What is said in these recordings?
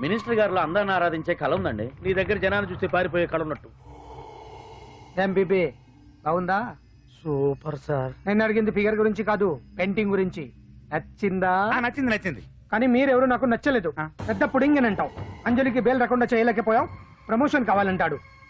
Minister గారిలో అందరిని ఆరాధించే కళ ఉందండి. నీ దగ్గర జనాన్ని చూస్తే పారిపోయే కళ ఉన్నట్టు. ఎంబీబీ బాగుందా? Super sir. నేను అడిగింది ఫిగర్ గురించి కాదు పెయింటింగ్ గురించి. నచ్చిందా? ఆ, నచ్చింది నచ్చింది. కానీ మీరెవరు నాకు నచ్చలేదు. పెద్ద పుడింగ్ అని అంటావు అంజలికి బేల్ రాకుండా చేయలేకపోయావు. ప్రమోషన్ కావాలంటాడు.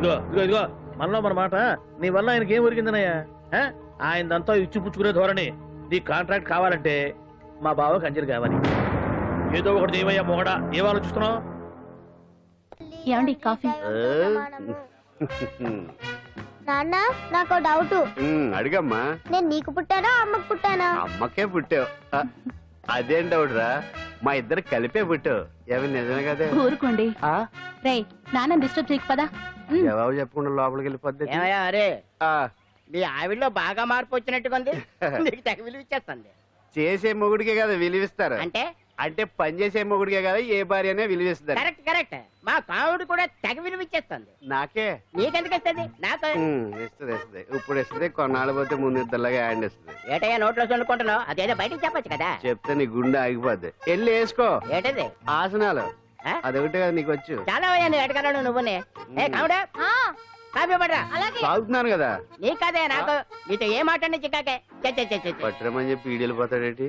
ఇదిగో ఇదిగో ఇదిగో మనలో మన మాట. నీ వల్ల ఆయనకి ఏం ఒరిగిందనయ్యా? ఆ? ఆయనదంతా ఇచ్చిపుచ్చుకునే ధోరణి. నీ కాంట్రాక్ట్ కావాలంటే మా బావకి అంజలి కావాలి. ఏదో ఒకటి దేవయ్యా మొగడా. ఏం ఆలోచిస్తున్నావు? ఏమండి కాఫీ? నాన్న నాకు డౌట్. అడిగమ్మా. నేను నీకు పుట్టానా అమ్మకు పుట్టానా? అమ్మకే పుట్టావు. అదేం డౌట్ రా? మా ఇద్దరు కలిపే పుట్టావు ఏమి నిజమే కదే? ఊరుకోండి. రే నాన్న డిస్టర్బ్ చేయకు పదా. ఉమ్. జవాబు చెప్పకుండా లోపలికి వెళ్ళిపోద్ది ఏమయ్యా అరే? ఆ, మీ ఆవిడలో బాగా మార్పు వచ్చినట్టుగా ఉంది. నీకు విలువ ఇచ్చేస్తుంది చేసే మొగుడికే కదా విలువిస్తారు. అంటే? అంటే పని చేసే మొగుడికే కదా ఏ భార్య అనే విలువిస్తారు కరెక్ట్ కరెక్ట్. మా కావుడు కూడా తెగ విలువ ఇచ్చేస్తుంది నాకే? నీకెందుకు ఇస్తుంది నాకు ఇస్తుంది ఇస్తుంది. ఇప్పుడు ఇస్తుంది కొన్నాళ్ళు పోతే ముందు ఇద్దరులాగా హ్యాండ్ ఇస్తుంది. ఏటయ్యా నోట్లో చల్లుకుంటున్నావు అదేదో బయటికి చెప్పొచ్చు కదా. చెప్తే నీ గుండె ఆగిపోద్ది. వెళ్ళి వేసుకో. ఏటది? ఆసనాలు? అదొకటి కదా నీకు వచ్చు. చాలా అయ్యా నువ్వు ఎడగలను నువ్వునే. ఏ కావుడా కాఫీ పడరా తాగుతున్నాను కదా. నీ కదే నాకు. నీతో ఏ మాట్లాడి చిక్కాకే. పట్టరమని చెప్పి వీడియోలు పోతాడేటి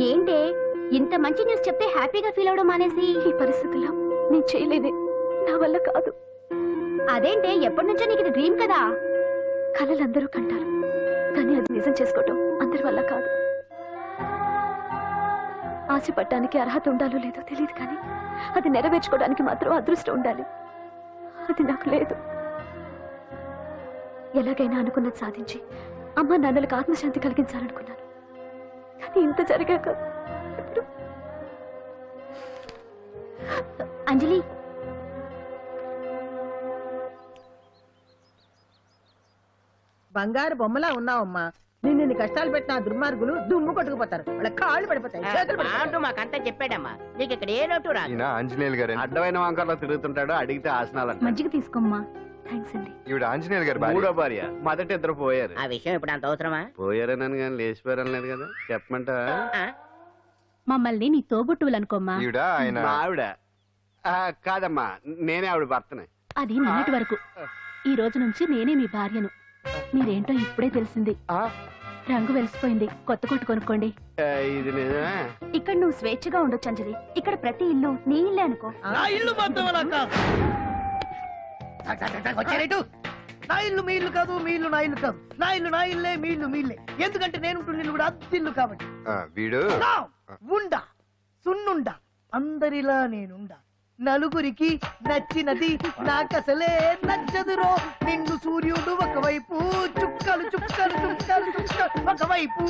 ఏంటే? ఇంత మంచి న్యూస్ చెప్తే హ్యాపీగా ఫీల్ అవడం మానేసి? ఈ పరిస్థితుల్లో నేను చేయలేదే. నా వల్ల కాదు. అదేంటే ఎప్పటి నుంచో నీకు ఇది డ్రీమ్ కదా? కళలు అందరూ కంటారు. కానీ అది నిజం చేసుకోవటం అందరి వల్ల కాదు. ఆశపడటానికి అర్హత ఉండాలో లేదో తెలియదు కానీ అది నెరవేర్చుకోవడానికి మాత్రం అదృష్టం ఉండాలి. అది నాకు లేదు. ఎలాగైనా అనుకున్నది సాధించి అమ్మ నాన్నలకు ఆత్మశాంతి కలిగించాలనుకున్నాను. కానీ ఇంత జరిగాక అంజలి. బంగారు బొమ్మలా ఉన్నావమ్మా. నిన్ను ఇన్ని కష్టాలు పెట్టిన దుర్మార్గులు దుమ్ము కొట్టుకుపోతారు. వాళ్ళ కాళ్ళు పడిపోతాయి చేతులు పడిపోతాయి. అంటూ మాకంతా చెప్పాడమ్మా. నీకు ఇక్కడ ఏ లోటు రాదు. ఈయన ఆంజనేయులు గారు. అడ్డమైన వంకర్లో తిరుగుతుంటాడు అడిగితే ఆసనాలు అంటాడు. మజ్జిగ తీసుకోమ్మా. థ్యాంక్స్ అండి. ఈవిడ ఆంజనేయులు గారు భార్య. మూడో భార్య. మొదట ఇద్దరు పోయారు. ఆ విషయం ఇప్పుడు అంత అవసరమా? పోయారనని కానీ లేచిపోయారని లేదు కదా. చెప్పమంటా ఆ? మమ్మల్ని నీ తోబుట్టువులు అనుకోమ్మా. ఈవిడ ఆయన మా ఆవిడ. ఆ, కాదమ్మా. నేనే ఆవిడ భర్తనే. అది నిన్నటి వరకు. ఈ రోజు నుంచి నేనే మీ భార్యను. మీరేంటో ఇప్పుడే తెలిసింది. ఆ? రంగు వెలిసిపోయింది. కొత్త కొట్టు కొనుక్కోండి. ఆ, ఇది నిజమే. ఇక్కడ నువ్వు స్వేచ్ఛగా ఉండొచ్చు అంజలి. ఇక్కడ ప్రతి ఇల్లు నీ ఇల్లే అనుకో. నా ఇల్లు మొత్తం అలా కాదు. వచ్చారేటు? నా ఇల్లు మీ ఇల్లు కాదు మీ ఇల్లు నా ఇల్లు కాదు. నా ఇల్లు నా ఇల్లే మీ ఇల్లు మీ ఇల్లే. ఎందుకంటే నేను ఉంటున్న ఇల్లు కూడా అద్దిల్లు కాబట్టి. వీడు? ఉండా సున్నుండా అందరిలా నేనుండా. నలుగురికి నచ్చినది నాకసలే నచ్చదురో. నిన్ను సూర్యుడు ఒకవైపు చుక్కలు చుక్కలు చుక్కలు చుక్కలు ఒకవైపు.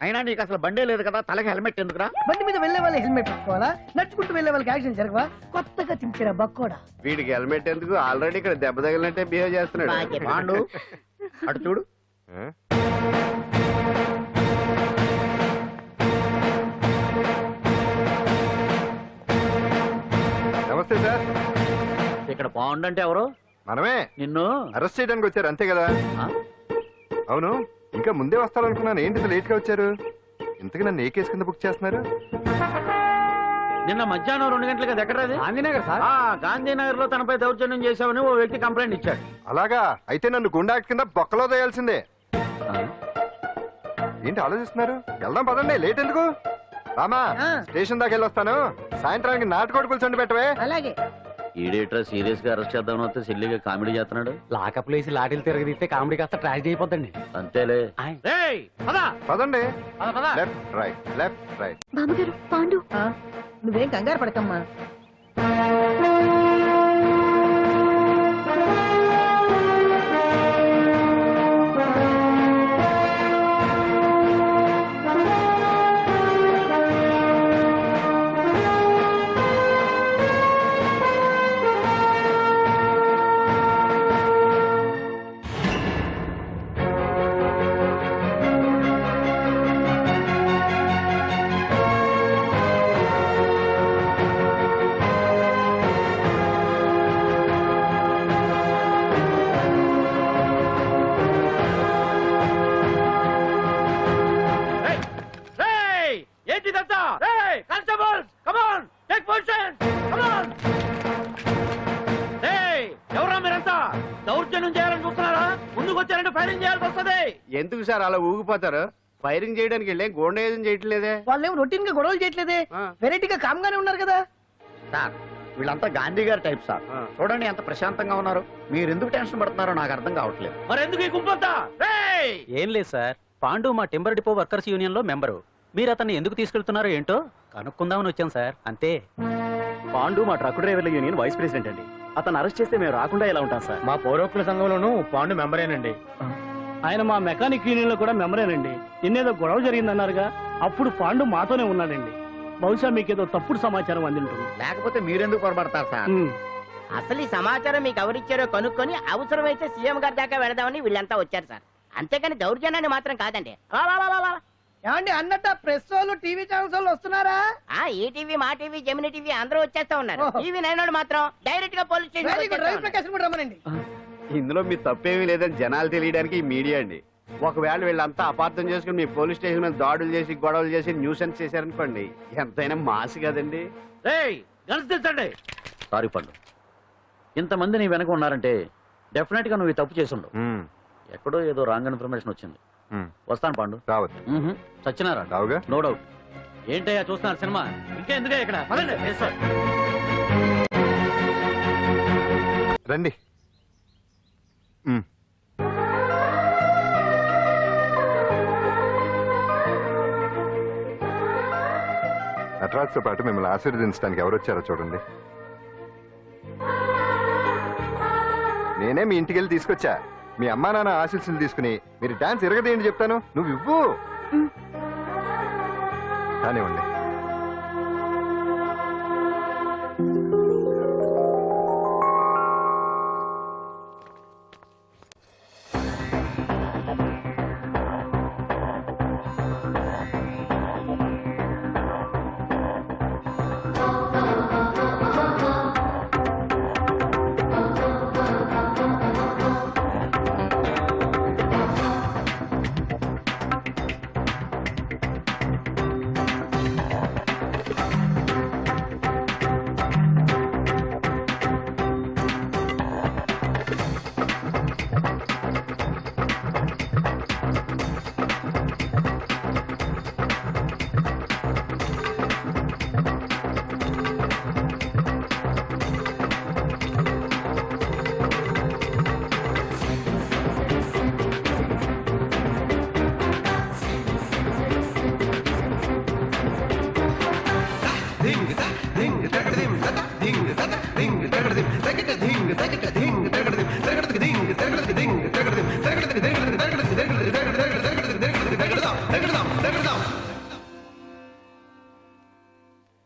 అయినా నీకు అసలు బండే లేదు కదా తలకి హెల్మెట్ ఎందుకురా? బండి మీద వెళ్ళే వాళ్ళు హెల్మెట్ పెట్టుకోవాలా? నడుచుకుంటూ వెళ్ళే వాళ్ళకి యాక్షన్ జరగవా? కొత్తగా తింటారా బక్కోడా? వీడికి హెల్మెట్ ఎందుకు? ఆల్రెడీ ఇక్కడ దెబ్బ తగిలినట్టే బిహేవ్ చేస్తున్నాడు. పాండు అటు చూడు? నమస్తే సార్. ఇక్కడ బాగుండంటే ఎవరు? మనమే? నిన్ను. అరెస్ట్ చేయడానికి వచ్చారు అంతే కదా? ఆ? అవును. ఇంకా ముందే వస్తారనుకున్నాను. ఏంటి లేట్గా వచ్చారు? ఇంతకు నన్ను ఏ కేసు కింద బుక్ చేస్తున్నారు? నిన్న మధ్యాహ్నం రెండు గంటలకు అది ఎక్కడది గాంధీనగర్ సార్. ఆ, గాంధీనగర్లో తనపై దౌర్జన్యం చేశామని ఓ వ్యక్తి కంప్లైంట్ ఇచ్చాడు. అలాగా? అయితే నన్ను గుండా కింద బొక్కలో తోయాల్సిందే? ఏంటి ఆలోచిస్తున్నారు? వెళ్దాం పదండి లేట్ ఎందుకు? రామా. స్టేషన్ దాకా వెళ్ళొస్తాను. సాయంత్రానికి నాటుకోడి పులుసు పెట్టవే అలాగే. ఈడేట్రా సీరియస్గా అరెస్ట్ చేద్దామని వస్తే సిల్లిగా కామెడీ చేస్తున్నాడు? లాకప్ లేసి లాటిల్ తిరగదీస్తే కామెడీ కాస్త ట్రాజడీ అయిపోద్దండి అంతేలే. పదండి. పద, పద. Left right left right. బామ్మగారు పాండు. ఆ, నువ్వేం కంగారు పడకమ్మా. వచ్చారంటే ఫైరింగ్ చేయాల్సి వస్తది. ఎందుకు సార్ అలా ఊగిపోతారు? ఫైరింగ్ చేయడానికి వెళ్ళే గోండేజం చేయట్లేదే? వాళ్ళేం రొటీన్గా గొడవలు చేయట్లేదే? ఆ. వెరైటీగా కామ్ గానే ఉన్నారు కదా. సార్ వీళ్ళంతా గాంధీ గారి టైప్ సార్. ఆ. చూడండి ఎంత ప్రశాంతంగా ఉన్నారు. మీరు ఎందుకు టెన్షన్ పడుతున్నారో నాకు అర్థం కావట్లేదు. మరి ఎందుకు ఈ గుంపంతా? రేయ్! ఏం లేదు సార్. పాండు మా టింబర్ డిపో వర్కర్స్ యూనియన్లో మెంబరు. మీరు అతన్ని ఎందుకు తీసుకెళ్తున్నారో ఏంటో కనుక్కుందామని వచ్చాం సార్. అంతే. పాండు మా ట్రక్ డ్రైవర్ల యూనియన్ వైస్ ప్రెసిడెంట్ అండి. అతను అరెస్ట్ చేస్తే మేము రాకుండా ఎలా ఉంటాం సార్? మా పౌరోక్తుల సంఘంలోనూ పాండు మెంబరేనండి. ఆయన మా మెకానిక్ యూనియన్లో కూడా మెంబరేనండి. నిన్నేదో గొడవ జరిగిందన్నారుగా అప్పుడు పాండు మాతోనే ఉన్నాడండి. బహుశా మీకేదో తప్పుడు సమాచారం అందింటుంది. లేకపోతే మీరెందుకు పొరపడతారు సార్? అసలు ఈ సమాచారం మీకు ఎవరిచ్చారో కనుక్కొని అవసరమైతే సీఎం గారి దాకా వెళదామని వీళ్ళంతా వచ్చారు సార్. అంతేకాని దౌర్జన్యాన్ని మాత్రం కాదండి. వా, వా, వా, వా, వా. ఏమండి అన్నట్ట ప్రెస్ వాళ్ళు టీవీ ఛానల్స్ వాళ్ళు వస్తున్నారా? ఆ ఈ టీవీ మా టీవీ జమిని టీవీ అందరూ వచ్చేస్తా ఉన్నారు. ఓహో. టీవీ నైన్ మాత్రం డైరెక్ట్గా police very good Ravi station Prakash కూడా రమ్మనండి. ఇందులో మీ తప్పేమీ లేదని జనాలు తెలియడానికి ఈ మీడియా అండి. ఒకవేళ వీళ్ళంతా అపార్థం చేసుకుని మీ పోలీస్ స్టేషన్ మీద దాడులు చేసి గొడవలు చేసి న్యూసెన్స్ చేశారనుకోండి ఎంతైనా మాసి కదండి. సారీ పండు. ఇంతమంది నీ వెనక ఉన్నారంటే డెఫినెట్గా నువ్వు ఈ తప్పు చేసుండవు మ్మ్. ఎక్కడో ఏదో రాంగ్ ఇన్ఫర్మేషన్ వచ్చింది. వస్తాను పాండు. మ్మ్హ. చచ్చినారా రావుగా? నో డౌట్ ఏంటయ్యా చూస్తున్నారు సినిమా? ఇంకా ఎందుకే ఇక్కడ? పదండి. రండి. మ్మ్. నటరాజ్తో పాటు మిమ్మల్ని ఆశీర్వదించడానికి ఎవరు వచ్చారో చూడండి. నేనే మీ ఇంటికి వెళ్ళి తీసుకొచ్చా? మీ అమ్మా నాన్న ఆశీస్సులు తీసుకుని మీరు డాన్స్ ఎరగదేంటి చెప్తాను. నువ్వు ఇవ్వు. కానివ్వండి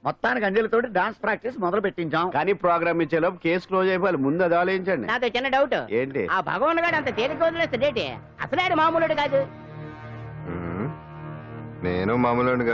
మొత్తానికి అంజలితోటి డాన్స్ ప్రాక్టీస్ మొదలు పెట్టించాం కానీ ప్రోగ్రామ్ ఇచ్చేలోపు కేసు క్లోజ్ అయిపోవాలి. ముందు అది ఆలోచించండి. నాతో చిన్న డౌట్ ఏంటి? ఆ భగవాన్ గారు అంత తేలిక వదిలేస్తే డేటి అసలు ఆయన మామూలుడు కాదు. నేను మామూలు కాదు.